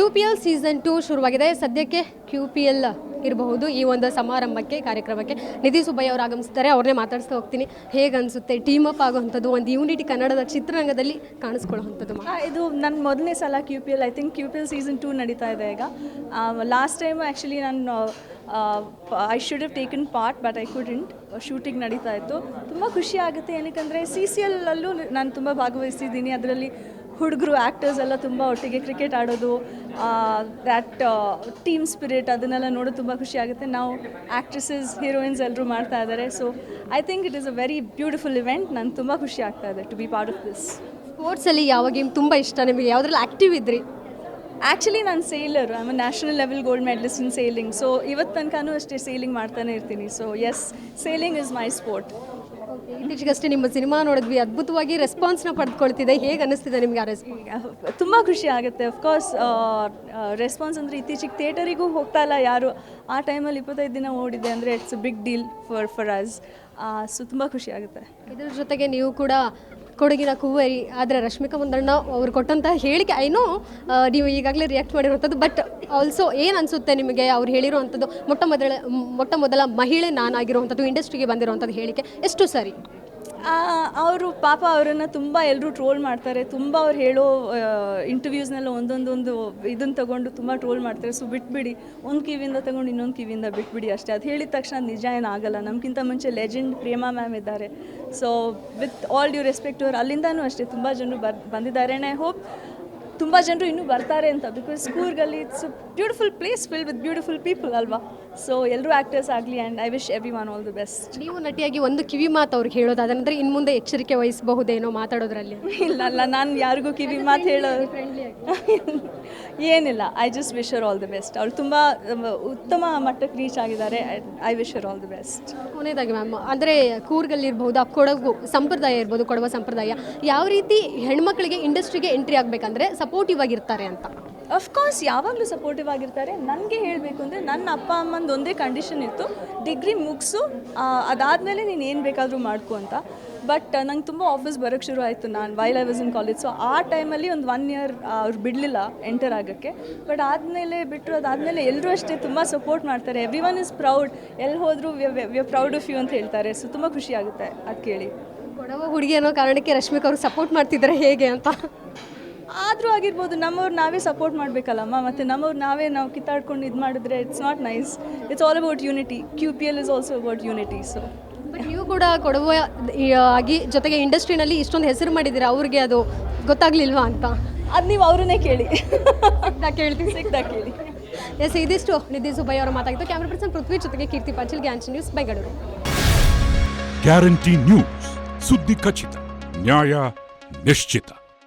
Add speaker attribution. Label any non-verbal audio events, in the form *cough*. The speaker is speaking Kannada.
Speaker 1: Q P L season two ಶುರುವಾಗಿದೆ. ಸದ್ಯಕ್ಕೆ ಕ್ಯೂ ಪಿ ಎಲ್ ಇರಬಹುದು ಈ ಒಂದು ಸಮಾರಂಭಕ್ಕೆ, ಕಾರ್ಯಕ್ರಮಕ್ಕೆ. ನಿಧಿ ಸುಬ್ಬಯ್ಯ ಅವರು ಆಗಮಿಸ್ತಾರೆ. ಅವ್ರನ್ನೇ ಮಾತಾಡಿಸ್ತಾ ಹೋಗ್ತೀನಿ. ಹೇಗೆ ಅನಿಸುತ್ತೆ? ಟೀಮ್ ಅಪ್ ಆಗುವಂಥದ್ದು, ಒಂದು ಯೂನಿಟಿ ಕನ್ನಡದ ಚಿತ್ರರಂಗದಲ್ಲಿ ಕಾಣಿಸ್ಕೊಳ್ಳುವಂಥದ್ದು
Speaker 2: ಇದು ನನ್ನ ಮೊದಲನೇ ಸಲ Q P L I think Q P L season two ನಡೀತಾ ಇದೆ ಈಗ. ಲಾಸ್ಟ್ ಟೈಮ್ ಆ್ಯಕ್ಚುಲಿ ನಾನು I should have taken part but I couldn't shooting ನಡೀತಾ ಇತ್ತು. ತುಂಬ ಖುಷಿ ಆಗುತ್ತೆ. ಏನಕ್ಕಂದರೆ ಸಿ ಸಿ ಎಲ್ಲಲ್ಲೂ ನಾನು ತುಂಬ ಭಾಗವಹಿಸಿದ್ದೀನಿ. ಅದರಲ್ಲಿ ಹುಡುಗರು ಆ್ಯಕ್ಟರ್ಸ್ ಎಲ್ಲ ತುಂಬ ಒಟ್ಟಿಗೆ ಕ್ರಿಕೆಟ್ ಆಡೋದು ದ್ಯಾಟ್ ಟೀಮ್ ಸ್ಪಿರಿಟ್ ಅದನ್ನೆಲ್ಲ ನೋಡೋದು ತುಂಬ ಖುಷಿ ಆಗುತ್ತೆ. ನಾವು ಆ್ಯಕ್ಟ್ರೆಸಸ್ ಹೀರೋಯಿನ್ಸ್ ಎಲ್ಲರೂ ಮಾಡ್ತಾ ಇದ್ದಾರೆ. So I think it is a very beautiful event ನಂಗೆ ತುಂಬ ಖುಷಿ ಆಗ್ತಾ ಇದೆ to be part of this
Speaker 1: ಸ್ಪೋರ್ಟ್ಸಲ್ಲಿ ಯಾವ ಗೇಮ್ ತುಂಬ ಇಷ್ಟ? ನಿಮಗೆ ಯಾವುದ್ರಲ್ಲಿ ಆ್ಯಕ್ಟಿವ್ ಇದ್ರಿ?
Speaker 2: ಆ್ಯಕ್ಚುಲಿ ನಾನು sailor am national level gold medallist in sailing so ಇವತ್ತು ತನಕನೂ ಅಷ್ಟೇ ಸೇಲಿಂಗ್ ಮಾಡ್ತಾನೆ ಇರ್ತೀನಿ. So yes sailing is my sport
Speaker 1: ಇತ್ತೀಚೆಗಷ್ಟೇ ನಿಮ್ಮ ಸಿನಿಮಾ ನೋಡಿದ್ವಿ ಅದ್ಭುತವಾಗಿ ರೆಸ್ಪಾನ್ಸ್ನ ಪಡೆದುಕೊಳ್ತಿದೆ ಹೇಗೆ ಅನ್ನಿಸ್ತಿದೆ ನಿಮಗೆ ಆ ರೆಸ್ಪಾನ್ಸ್
Speaker 2: ತುಂಬ ಖುಷಿ ಆಗುತ್ತೆ. ಅಫ್ಕೋರ್ಸ್ ರೆಸ್ಪಾನ್ಸ್ ಅಂದರೆ ಇತ್ತೀಚೆಗೆ ಥಿಯೇಟರಿಗೂ ಹೋಗ್ತಾ ಇಲ್ಲ ಯಾರು. ಆ ಟೈಮಲ್ಲಿ ಇಪ್ಪತ್ತೈದು ದಿನ ಓಡಿದೆ ಅಂದರೆ it's a big deal for for us so ತುಂಬ ಖುಷಿ ಆಗುತ್ತೆ.
Speaker 1: ಇದ್ರ ಜೊತೆಗೆ ನೀವು ಕೂಡ ಕೊಡಗಿನ ಕುವರಿ ಆದರೆ ರಶ್ಮಿಕಾ ಮಂದಣ್ಣ ಅವ್ರು ಕೊಟ್ಟಂಥ ಹೇಳಿಕೆ ಐನೋ ನೀವು ಈಗಾಗಲೇ ರಿಯಾಕ್ಟ್ ಮಾಡಿರುವಂಥದ್ದು ಬಟ್ ಆಲ್ಸೋ ಏನು ಅನಿಸುತ್ತೆ ನಿಮಗೆ ಅವ್ರು ಹೇಳಿರುವಂಥದ್ದು ಮೊಟ್ಟ ಮೊದಲ ಮೊಟ್ಟ ಮೊದಲ ಮಹಿಳೆ ನಾನಾಗಿರುವಂಥದ್ದು ಇಂಡಸ್ಟ್ರಿಗೆ ಬಂದಿರುವಂಥದ್ದು ಹೇಳಿಕೆ, ಎಷ್ಟು ಸರಿ?
Speaker 2: ಅವರು ಪಾಪ ಅವರನ್ನು ತುಂಬ ಎಲ್ಲರೂ ಟ್ರೋಲ್ ಮಾಡ್ತಾರೆ. ತುಂಬ ಅವ್ರು ಹೇಳೋ ಇಂಟರ್ವ್ಯೂಸ್ನೆಲ್ಲ ಒಂದೊಂದೊಂದು ಇದನ್ನು ತಗೊಂಡು ತುಂಬ ಟ್ರೋಲ್ ಮಾಡ್ತಾರೆ. ಸೊ ಬಿಟ್ಬಿಡಿ, ಒಂದು ಕಿವಿಯಿಂದ ತಗೊಂಡು ಇನ್ನೊಂದು ಕಿವಿಯಿಂದ ಬಿಟ್ಬಿಡಿ ಅಷ್ಟೇ. ಅದು ಹೇಳಿದ ತಕ್ಷಣ ನಿಜ ಏನಾಗಲ್ಲ ನಮಗಿಂತ ಮುಂಚೆ ಲೆಜೆಂಡ್ ಪ್ರೇಮಾ ಮ್ಯಾಮ್ ಇದ್ದಾರೆ. So with all due respect ಅವ್ರು ಅಲ್ಲಿಂದನೂ ಅಷ್ಟೇ ತುಂಬ ಜನರು ಬರ್, ಬಂದಿದ್ದಾರೆ. ಐ ಹೋಪ್ ತುಂಬ ಜನರು ಇನ್ನೂ ಬರ್ತಾರೆ ಅಂತ. Because ಕೂರ್ಗಲ್ಲಿ it's beautiful place fill with beautiful people ಅಲ್ವಾ? ಸೊ ಎಲ್ಲರೂ ಆ್ಯಕ್ಟರ್ಸ್ ಆಗಲಿ and I wish everyone all the best
Speaker 1: ನೀವು ನಟಿಯಾಗಿ ಒಂದು ಕಿವಿ ಮಾತು ಅವ್ರಿಗೆ ಹೇಳೋದಾದ್ರೆ ಇನ್ನು ಮುಂದೆ ಎಚ್ಚರಿಕೆ ವಹಿಸಬಹುದೇನೋ ಮಾತಾಡೋದ್ರಲ್ಲಿ?
Speaker 2: ಇಲ್ಲ ಅಲ್ಲ ನಾನು ಯಾರಿಗೂ ಕಿವಿ ಮಾತು ಹೇಳೋ *laughs* ಏನಿಲ್ಲ I just wish all the best ಅವ್ರು ತುಂಬ ಉತ್ತಮ ಮಟ್ಟಕ್ಕೆ ರೀಚ್ ಆಗಿದ್ದಾರೆ I wish all the best
Speaker 1: ಕೊನೆಯದಾಗಿ ಮ್ಯಾಮ್ ಅಂದರೆ ಕೂರ್ಗಲ್ಲಿರ್ಬೋದು ಆ ಕೊಡಗು ಸಂಪ್ರದಾಯ ಇರ್ಬೋದು ಕೊಡವ ಸಂಪ್ರದಾಯ ಯಾವ ರೀತಿ ಹೆಣ್ಮಕ್ಳಿಗೆ ಇಂಡಸ್ಟ್ರಿಗೆ ಎಂಟ್ರಿ ಆಗಬೇಕಂದ್ರೆ ಸಪೋರ್ಟಿವ್ ಆಗಿರ್ತಾರೆ ಅಂತ?
Speaker 2: ಅಫ್ಕೋರ್ಸ್ ಯಾವಾಗಲೂ ಸಪೋರ್ಟಿವ್ ಆಗಿರ್ತಾರೆ. ನನಗೆ ಹೇಳಬೇಕು ಅಂದರೆ ನನ್ನ ಅಪ್ಪ ಅಮ್ಮಂದು ಒಂದೇ ಕಂಡೀಷನ್ ಇತ್ತು. ಡಿಗ್ರಿ ಮುಗಿಸು ಅದಾದಮೇಲೆ ನೀನು ಏನು ಬೇಕಾದರೂ ಮಾಡ್ಕೊ ಅಂತ. ಬಟ್ ನಂಗೆ ತುಂಬ ಆಫೀಸ್ ಬರೋಕ್ಕೆ ಶುರು ಆಯಿತು ನಾನು while I was in college so ಆ ಟೈಮಲ್ಲಿ ಒಂದು ಒನ್ ಇಯರ್ ಅವ್ರು ಬಿಡಲಿಲ್ಲ ಎಂಟರ್ ಆಗೋಕ್ಕೆ. ಬಟ್ ಆದಮೇಲೆ ಬಿಟ್ಟರು ಅದಾದಮೇಲೆ ಎಲ್ಲರೂ ಅಷ್ಟೇ ತುಂಬ ಸಪೋರ್ಟ್ ಮಾಡ್ತಾರೆ. ಎವ್ರಿ ಒನ್ ಇಸ್ ಪ್ರೌಡ್ ಎಲ್ಲಿ ಹೋದರೂ ವಿ ಪ್ರೌಡ್ ಆಫ್ ಯು ಅಂತ ಹೇಳ್ತಾರೆ. ಸೊ ತುಂಬ ಖುಷಿ ಆಗುತ್ತೆ ಅದು ಕೇಳಿ.
Speaker 1: ಹುಡುಗಿ ಅನ್ನೋ ಕಾರಣಕ್ಕೆ ರಶ್ಮಿಕಾ ಅವರು ಸಪೋರ್ಟ್ ಮಾಡ್ತಿದ್ದಾರೆ ಹೇಗೆ ಅಂತ.
Speaker 2: ಆದರೂ ಆಗಿರ್ಬೋದು ನಮ್ಮವ್ರು ನಾವೇ ಸಪೋರ್ಟ್ ಮಾಡಬೇಕಲ್ಲಮ್ಮ ಮತ್ತು ನಮ್ಮವ್ರು ನಾವೇ ನಾವು ಕಿತ್ತಾಡ್ಕೊಂಡು ಇದು ಮಾಡಿದ್ರೆ it's not nice it's all about unity Q P L is also about unity so
Speaker 1: but ನೀವು ಕೂಡ ಕೊಡುವ ಆಗಿ ಜೊತೆಗೆ ಇಂಡಸ್ಟ್ರಿನಲ್ಲಿ ಇಷ್ಟೊಂದು ಹೆಸರು ಮಾಡಿದ್ದೀರಾ ಅವ್ರಿಗೆ ಅದು ಗೊತ್ತಾಗ್ಲಿಲ್ವಾ ಅಂತ?
Speaker 2: ಅದು ನೀವು ಅವರನ್ನೇ ಕೇಳಿ.
Speaker 1: ಕೇಳ್ತೀವಿ.
Speaker 2: ಸಿಕ್ದಾಗ ಕೇಳಿ.
Speaker 1: ಎಸ್ ಇದಿಷ್ಟು ನಿಧಿ ಸುಬ್ಬಯ್ಯ ಅವರು ಮಾತಾಗಿತ್ತು ಕ್ಯಾಮ್ರಾ ಪರ್ಸನ್ ಪೃಥ್ವಿ ಜೊತೆಗೆ ಕೀರ್ತಿ ಪಾಟೀಲ್ ಗ್ಯಾನ್ಸ್ ನ್ಯೂಸ್ ಬೆಂಗಳೂರು.
Speaker 3: ಗ್ಯಾರಂಟಿ ನ್ಯೂಸ್ ಸುದ್ದಿ ಖಚಿತ ನ್ಯಾಯ ನಿಶ್ಚಿತ.